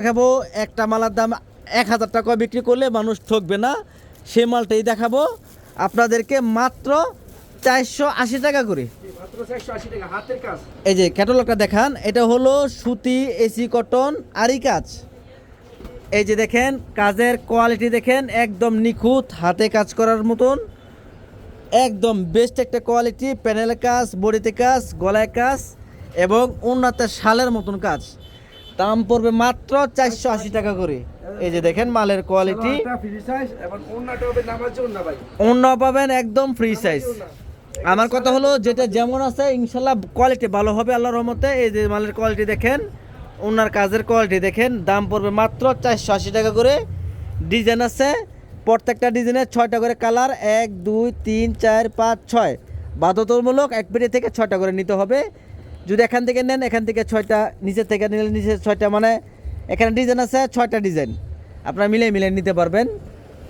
দেখাবো, একটা মালার দাম এক হাজার টাকা বিক্রি করলে মানুষ ঠকবে না। সেই মালটাই দেখাবো। আপনাদেরকে মাত্র চারশো আশি টাকা করে। এই যে ক্যাটালগটা দেখান, এটা হলো সুতি এসি কটন আরি কাজ এই যে দেখেন, কাজের কোয়ালিটি দেখেন, একদম নিখুঁত, হাতে কাজ করার মতন। একদম বেস্ট একটা কোয়ালিটি প্যানেল কাজ, বডিতে কাজ, গলায় কাজ, এবং উন্নত শালের মতন কাজ। দাম পড়বে মাত্র চারশো আশি টাকা করে। এই যে দেখেন মালের কোয়ালিটি অন্য পাবেন একদম ফ্রি সাইজ আমার কথা হলো যেটা যেমন আছে ইনশাল্লাহ কোয়ালিটি ভালো হবে আল্লাহর রহমতে। এই যে মালের কোয়ালিটি দেখেন ওনার কাজের কোয়ালিটি দেখেন দাম পড়বে মাত্র চারশো আশি টাকা করে। ডিজাইন আছে প্রত্যেকটা ডিজাইনের ছয়টা করে কালার এক দুই তিন চার পাঁচ ছয়। বাধ্যতামূলক এক পেটি থেকে ছয়টা করে নিতে হবে। যদি এখান থেকে নেন, এখান থেকে ছয়টা, নিচের থেকে নিলে নিচে ছয়টা মানে এখানে ডিজাইন আছে, ছয়টা ডিজাইন আপনারা মিলে মিলে নিতে পারবেন।